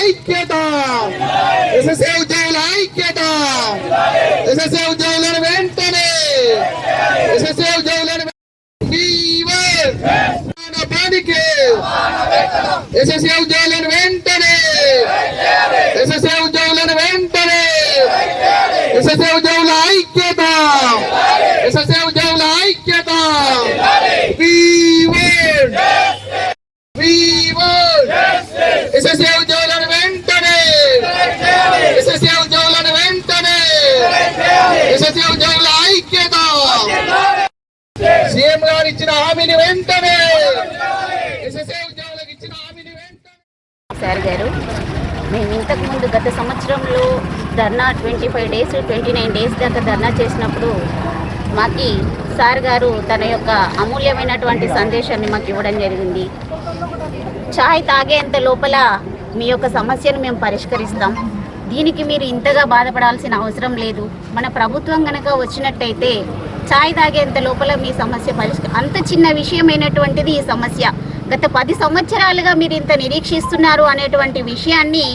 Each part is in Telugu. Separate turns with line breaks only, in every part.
ఐక్యత ఎస్ఎస్ఏ ఉద్యోగుల ఐక్యత ఎస్ఎస్ఏ ఉద్యోగులను వెంటనే ఎస్ఎస్ఏ ఉద్యోగులను ఫీవర్ పానికి ఎస్ఎస్ఏ ఉద్యోగులను వెంటనే ఎస్ఎస్ఏ ఉద్యోగులను వెంటనే ఎస్ఎస్ఏ ఉద్యోగుల ఐక్యత! ఎస్ఎస్ఏ ఉద్యోగుల ఐక్యత! ఫీవర్ ఫీవర్ ఎస్ఎస్ఏ ఉద్యోగులను వెంటనే! ఎస్ఎస్ఏ ఉద్యోగులను వెంటనే! ఎస్ఎస్ఏ ఉద్యోగుల ఐక్యత! సీఎం గారు ఇచ్చిన హామీని వెంటనే! ఎస్ఎస్ఏ ఉద్యోగులకు ఇచ్చిన హామీని వెంటనే!
సార్ గారు మేము ఇంతకుముందు గత సంవత్సరంలో ధర్నా twenty five days twenty nine days దాకా ధర్నా చేసినప్పుడు మాకి సార్ గారు తన యొక్క అమూల్యమైనటువంటి సందేశాన్ని మాకు ఇవ్వడం జరిగింది. చాయ్ తాగేంత లోపల మీ యొక్క సమస్యను మేము పరిష్కరిస్తాం. దీనికి మీరు ఇంతగా బాధపడాల్సిన అవసరం లేదు. మన ప్రభుత్వం కనుక వచ్చినట్టయితే చాయ్ తాగేంత లోపల మీ సమస్య పరిష్క అంత చిన్న విషయమైనటువంటిది ఈ సమస్య. గత పది సంవత్సరాలుగా మీరు ఇంత నిరీక్షిస్తున్నారు అనేటువంటి విషయాన్ని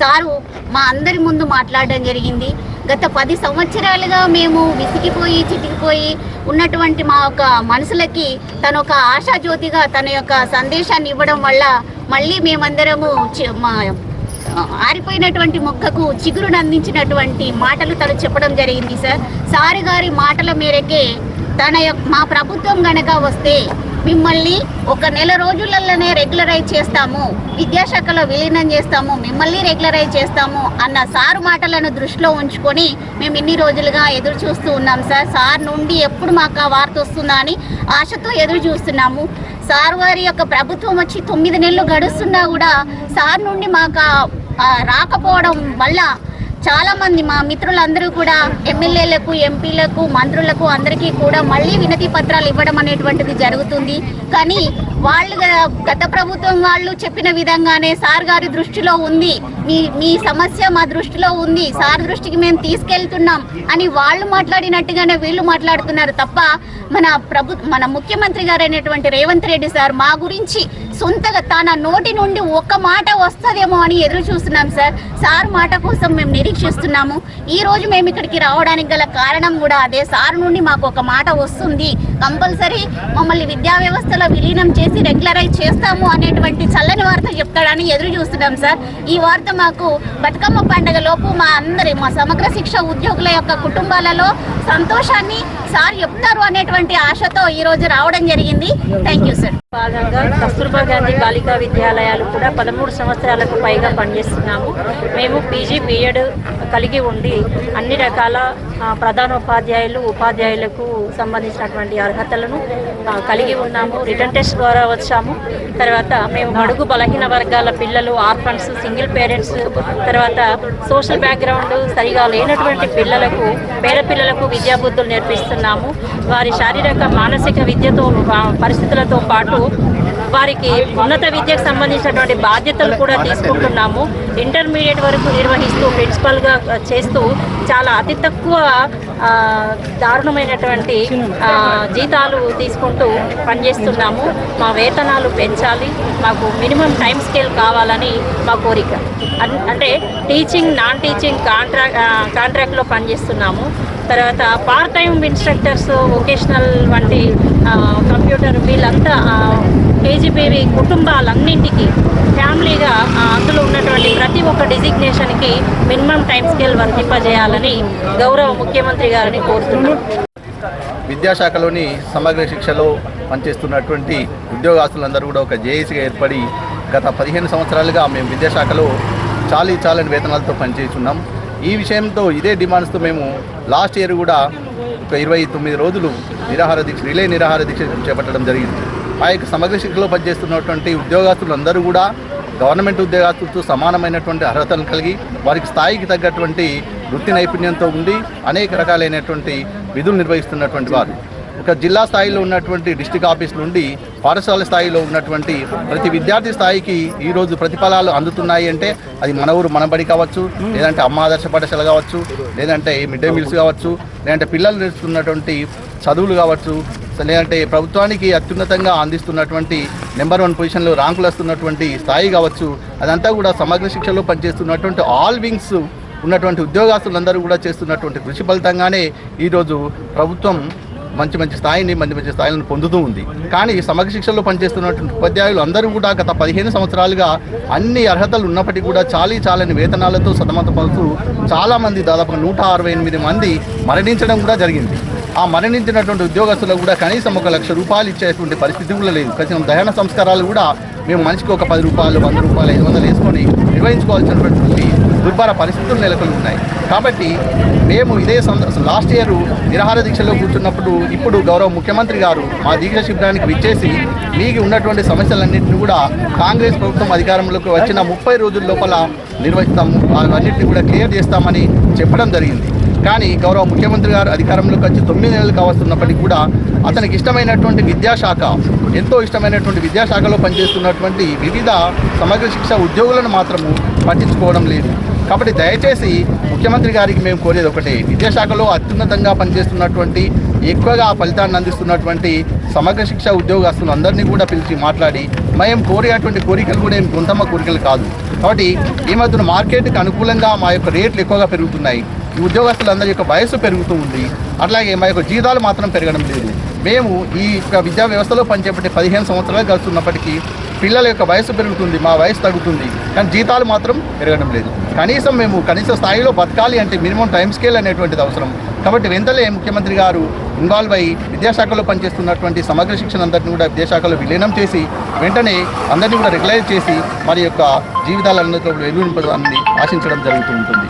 సారు మా అందరి ముందు మాట్లాడడం జరిగింది. గత పది సంవత్సరాలుగా మేము విసిగిపోయి చితికిపోయి ఉన్నటువంటి మా యొక్క మనసులకి తన ఒక ఆశాజ్యోతిగా తన యొక్క సందేశాన్ని ఇవ్వడం వల్ల మళ్ళీ మేమందరము మా ఆరిపోయినటువంటి మొక్కకు చిగురును అందించినటువంటి మాటలు తను చెప్పడం జరిగింది సార్. సారి గారి మాటల మేరకే తన యొక్క మా ప్రభుత్వం గనక వస్తే మిమ్మల్ని ఒక నెల రోజులలోనే రెగ్యులరైజ్ చేస్తాము. విద్యాశాఖలో విలీనం చేస్తాము. మిమ్మల్ని రెగ్యులరైజ్ చేస్తాము అన్న సారు మాటలను దృష్టిలో ఉంచుకొని మేము ఇన్ని రోజులుగా ఎదురు చూస్తూ ఉన్నాం సార్. సార్ నుండి ఎప్పుడు మాకు ఆ వార్త వస్తుందా అని ఆశతో ఎదురు చూస్తున్నాము. సార్ వారి యొక్క ప్రభుత్వం వచ్చి తొమ్మిది నెలలు గడుస్తున్నా కూడా సార్ నుండి మాకు రాకపోవడం వల్ల చాలా మంది మా మిత్రులందరూ కూడా ఎమ్మెల్యేలకు ఎంపీలకు మంత్రులకు అందరికీ కూడా మళ్ళీ వినతి పత్రాలు ఇవ్వడం అనేటువంటిది జరుగుతుంది. కానీ వాళ్ళు గ- గత ప్రభుత్వం వాళ్ళు చెప్పిన విధంగానే సార్ గారి దృష్టిలో ఉంది. మీ మీ సమస్య మా దృష్టిలో ఉంది. సార్ దృష్టికి మేము తీసుకెళ్తున్నాం అని వాళ్ళు మాట్లాడినట్టుగానే వీళ్ళు మాట్లాడుతున్నారు తప్ప మన ప్రభు మన ముఖ్యమంత్రి గారైనటువంటి రేవంత్ రెడ్డి సార్ మా గురించి సొంతగా తన నోటి నుండి ఒక్క మాట వస్తుందేమో అని ఎదురు చూస్తున్నాం సార్. సార్ మాట కోసం మేము నిరీక్షిస్తున్నాము. ఈ రోజు మేము ఇక్కడికి రావడానికి గల కారణం కూడా అదే. సార్ నుండి మాకు ఒక మాట వస్తుంది. కంపల్సరీ మమ్మల్ని విద్యా వ్యవస్థలో విలీనం చేసి రెగ్యులరైజ్ చేస్తాము అనేటువంటి చల్లని వార్త చెప్తాడని ఎదురు చూస్తున్నాం సార్. ఈ వార్త మాకు బతుకమ్మ పండుగ లోపు మా అందరి మా సమగ్ర శిక్ష ఉద్యోగుల యొక్క కుటుంబాలలో సంతోషాన్ని సార్ చెప్తారు అనేటువంటి ఆశతో ఈ రోజు రావడం జరిగింది. Thank you sir
Kasturba Gandhi Balika విద్యాలయాలు కూడా పదమూడు సంవత్సరాలకు పైగా పనిచేస్తున్నాము. మేము పీజీ బీఎడ్ కలిగి ఉండి అన్ని రకాల ప్రధానోపాధ్యాయులు ఉపాధ్యాయులకు సంబంధించినటువంటి అర్హతలను కలిగి ఉన్నాము. రిటర్న్ టెస్ట్ ద్వారా వచ్చాము. తర్వాత మేము అడుగు బలహీన వర్గాల పిల్లలు ఆర్ఫన్స్ సింగిల్ పేరెంట్స్ తర్వాత సోషల్ బ్యాక్గ్రౌండ్ సరిగా లేనటువంటి పిల్లలకు పేద పిల్లలకు విద్యాబుద్ధులు నేర్పిస్తున్నాము. వారి శారీరక మానసిక విద్యతో పరిస్థితులతో పాటు వారికి ఉన్నత విద్యకు సంబంధించినటువంటి బాధ్యతలు కూడా తీసుకుంటున్నాము. ఇంటర్మీడియట్ వరకు నిర్వహిస్తూ ప్రిన్సిపల్గా చేస్తూ చాలా అతి తక్కువ దారుణమైనటువంటి జీతాలు తీసుకుంటూ పనిచేస్తున్నాము. మా వేతనాలు పెంచాలి. మాకు మినిమం టైం స్కేల్ కావాలని మా కోరిక. అంటే టీచింగ్ నాన్ టీచింగ్ కాంట్రాక్ట్ కాంట్రాక్ట్లో పనిచేస్తున్నాము. తర్వాత పార్ట్ టైం ఇన్స్ట్రక్టర్స్ వొకేషనల్ వంటి కంప్యూటర్ వీళ్ళంతా కేజీబీవి కుటుంబాలన్నింటికి ఫ్యామిలీగా ఆ, అందులో ఉన్నటువంటి ప్రతి ఒక్క డిజిగ్నేషన్కి మినిమం టైం స్కేల్ వర్తింపజేయాలని గౌరవ ముఖ్యమంత్రి గారిని కోరుతున్నాం.
విద్యాశాఖలోని సమగ్ర శిక్షలో పనిచేస్తున్నటువంటి ఉద్యోగస్తులందరూ కూడా ఒక జేఏసీగా ఏర్పడి గత పదిహేను సంవత్సరాలుగా మేము విద్యాశాఖలో చాలీ చాలని వేతనాలతో పనిచేస్తున్నాం. ఈ విషయంతో ఇదే డిమాండ్స్తో మేము లాస్ట్ ఇయర్ కూడా ఒక ఇరవై తొమ్మిది రోజులు నిరాహార దీక్ష రిలే నిరాహార దీక్ష చేపట్టడం జరిగింది. ఆ యొక్క సమగ్ర శిక్షలో పనిచేస్తున్నటువంటి ఉద్యోగస్తులందరూ కూడా గవర్నమెంట్ ఉద్యోగస్తులతో సమానమైనటువంటి అర్హతలు కలిగి వారికి స్థాయికి తగ్గటువంటి వృత్తి నైపుణ్యంతో ఉండి అనేక రకాలైనటువంటి విధులు నిర్వహిస్తున్నటువంటి వారు. ఒక జిల్లా స్థాయిలో ఉన్నటువంటి డిస్టిక్ ఆఫీస్ నుండి పాఠశాల స్థాయిలో ఉన్నటువంటి ప్రతి విద్యార్థి స్థాయికి ఈరోజు ప్రతిఫలాలు అందుతున్నాయి అంటే అది మన ఊరు మనబడి కావచ్చు లేదంటే అమ్మ ఆదర్శ పాఠశాల కావచ్చు లేదంటే మిడ్ డే మీల్స్ కావచ్చు లేదంటే పిల్లలు నేర్చుకున్నటువంటి చదువులు కావచ్చు లేదంటే ప్రభుత్వానికి అత్యున్నతంగా అందిస్తున్నటువంటి నెంబర్ వన్ పొజిషన్లో ర్యాంకులు వస్తున్నటువంటి స్థాయి కావచ్చు అదంతా కూడా సమగ్ర శిక్షలో పనిచేస్తున్నటువంటి ఆల్ వింగ్స్ ఉన్నటువంటి ఉద్యోగస్తులందరూ కూడా చేస్తున్నటువంటి కృషి ఫలితంగానే ఈరోజు ప్రభుత్వం మంచి మంచి స్థాయిని మంచి మంచి స్థాయిలను పొందుతూ ఉంది. కానీ సమగ్ర శిక్షలో పనిచేస్తున్నటువంటి ఉపాధ్యాయులు అందరూ కూడా గత పదిహేను సంవత్సరాలుగా అన్ని అర్హతలు ఉన్నప్పటికీ కూడా చాలీ చాలని వేతనాలతో సతమతపడుతూ చాలామంది దాదాపు నూట అరవై ఎనిమిది మంది మరణించడం కూడా జరిగింది. ఆ మరణించినటువంటి ఉద్యోగస్తులకు కూడా కనీసం ఒక లక్ష రూపాయలు ఇచ్చేటువంటి పరిస్థితి కూడా లేదు. కనీసం దహన సంస్కారాలు కూడా మేము మనిషికి ఒక పది రూపాయలు వంద రూపాయలు ఐదు వందలు వేసుకొని నిర్వహించుకోవాల్సినటువంటి దుర్భర పరిస్థితులు నెలకొని ఉన్నాయి. కాబట్టి మేము ఇదే లాస్ట్ ఇయర్ నిరాహార దీక్షలో కూర్చున్నప్పుడు ఇప్పుడు గౌరవ ముఖ్యమంత్రి గారు మా దీక్ష శిబిరానికి విచ్చేసి మీకు ఉన్నటువంటి సమస్యలన్నింటినీ కూడా కాంగ్రెస్ ప్రభుత్వం అధికారంలోకి వచ్చిన ముప్పై రోజుల లోపల నిర్వహిస్తాము. అవన్నింటినీ కూడా క్లియర్ చేస్తామని చెప్పడం జరిగింది. కానీ గౌరవ ముఖ్యమంత్రి గారు అధికారంలోకి వచ్చి తొమ్మిది నెలలు కావస్తున్నప్పటికీ కూడా అతనికి ఇష్టమైనటువంటి విద్యాశాఖ ఎంతో ఇష్టమైనటువంటి విద్యాశాఖలో పనిచేస్తున్నటువంటి వివిధ సమగ్ర శిక్ష ఉద్యోగులను మాత్రము పట్టించుకోవడం లేదు. కాబట్టి దయచేసి ముఖ్యమంత్రి గారికి మేము కోరేది ఒకటే విద్యాశాఖలో అత్యున్నతంగా పనిచేస్తున్నటువంటి ఎక్కువగా ఫలితాన్ని అందిస్తున్నటువంటి సమగ్ర శిక్ష ఉద్యోగస్తులు అందరినీ కూడా పిలిచి మాట్లాడి మేము కోరేటువంటి కోరికలు కూడా ఏం గుంతమ్మ కోరికలు కాదు. కాబట్టి ఈ మధ్యన మార్కెట్కి అనుకూలంగా మా యొక్క రేట్లు ఎక్కువగా పెరుగుతున్నాయి. ఉద్యోగస్తులందరి యొక్క వయస్సు పెరుగుతూ ఉంది. అట్లాగే మా యొక్క జీతాలు మాత్రం పెరగడం లేదు. మేము ఈ యొక్క విద్యా వ్యవస్థలో పనిచేపట్టి పదిహేను సంవత్సరాలు గడుస్తున్నప్పటికీ పిల్లల యొక్క వయసు పెరుగుతుంది మా వయసు తగ్గుతుంది. కానీ జీతాలు మాత్రం పెరగడం లేదు. కనీసం మేము కనీస స్థాయిలో బతకాలి అంటే మినిమం టైం స్కేల్ అనేటువంటిది అవసరం. కాబట్టి వెంటనే ముఖ్యమంత్రి గారు ఇన్వాల్వ్ అయ్యి విద్యాశాఖలో పనిచేస్తున్నటువంటి సమగ్ర శిక్షణ అందరినీ కూడా విద్యాశాఖలో విలీనం చేసి వెంటనే అందరినీ కూడా రెగ్యులైజ్ చేసి మరి యొక్క జీవితాలన్నింటిలో వెలువరింపదాన్ని ఆశించడం జరుగుతూ ఉంటుంది.